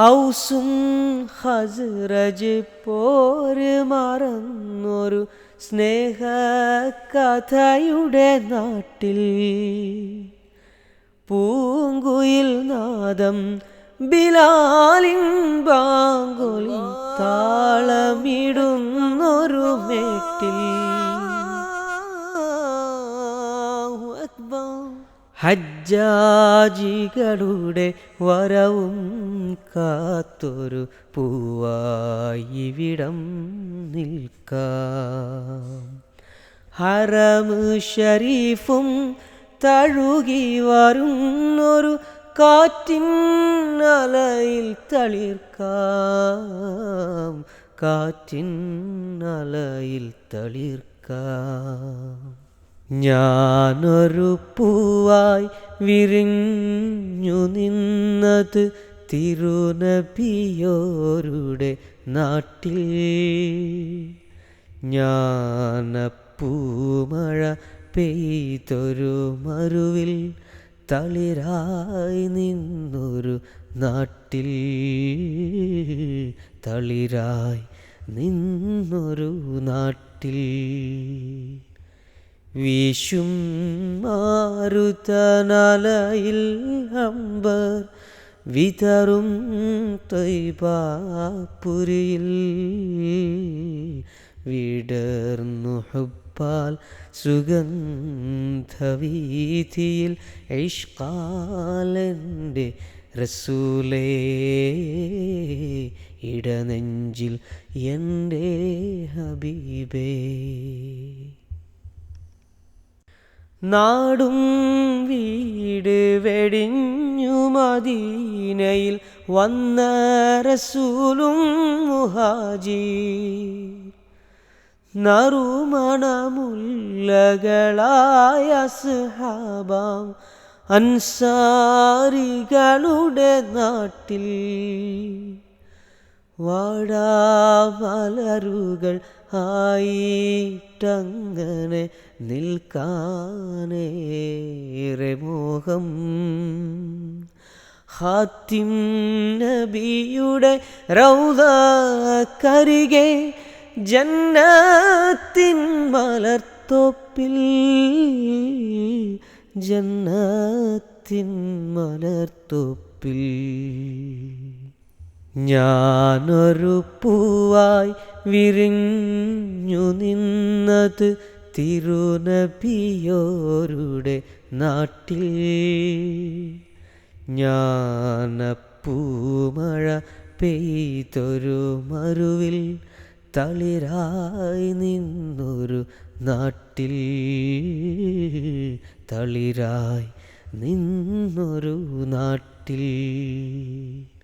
ഔസും ഹസ്റജ് പോര് മറന്നൊരു സ്നേഹ കഥയുടെ നാട്ടിൽ. പൂങ്കുയിൽ നാദം ബിലാലിൻ ബാങ്കുലി താളമിടുന്നൊരു മേട്ടിൽ. ഹജ്ജാജികളുടെ വരവും കാത്തൊരു പൂവായി പൂവായിവിടം നിൽക്കാം. ഹറമ് ഷരീഫും തഴുകി വരുന്നൊരു കാറ്റിൻ അലയിൽ തളിർക്കാം. കാറ്റിൻ അലയിൽ തളിർക്കാം. ഞാനൊരു പൂവായി വിരിഞ്ഞു നിന്നത് തിരുനബിയോരുടെ നാട്ടിൽ. ഞാനപ്പൂമഴ പെയ്തൊരു മറുവിൽ തളിരായി നിന്നൊരു നാട്ടിൽ. തളിരായി നിന്നൊരു നാട്ടിൽ. വീശും മാരുതനലയിൽ അമ്പർ വിതറും തൊയ്പാപുരിയിൽ വിടർന്നു ഹുപ്പാൽ സുഗന്ധവീതിയിൽ ഐഷ്കാലന്റെ റസൂലേ ഇടനെഞ്ചിൽ എന്റെ ഹബീബേ. നാടും വീട് വെടിഞ്ഞു മദീനയിൽ വന്ന റസൂലും മുഹാജി നറുമണമുല്ലകളായ സഹാബാം അൻസാരികളുടെ നാട്ടിൽ വാടാമലരുകൾ ആയിട്ടങ്ങനെ നിൽക്കാനേറെ മോഹം. ഹാത്തിം നബിയുടെ റൗദ കരികെ ജന്നത്തിൻ മലർത്തോപ്പിൽ ജന്നത്തിൻ മലർത്തോപ്പിൽ. ഞാനൊരു പൂവായി വിരിഞ്ഞു നിന്നത് തിരുനബിയോരുടെ നാട്ടിൽ. ഞാനപ്പൂമഴ പെയ്തൊരു മറുവിൽ തളിരായി നിന്നൊരു നാട്ടിൽ. തളിരായി നിന്നൊരു നാട്ടിൽ.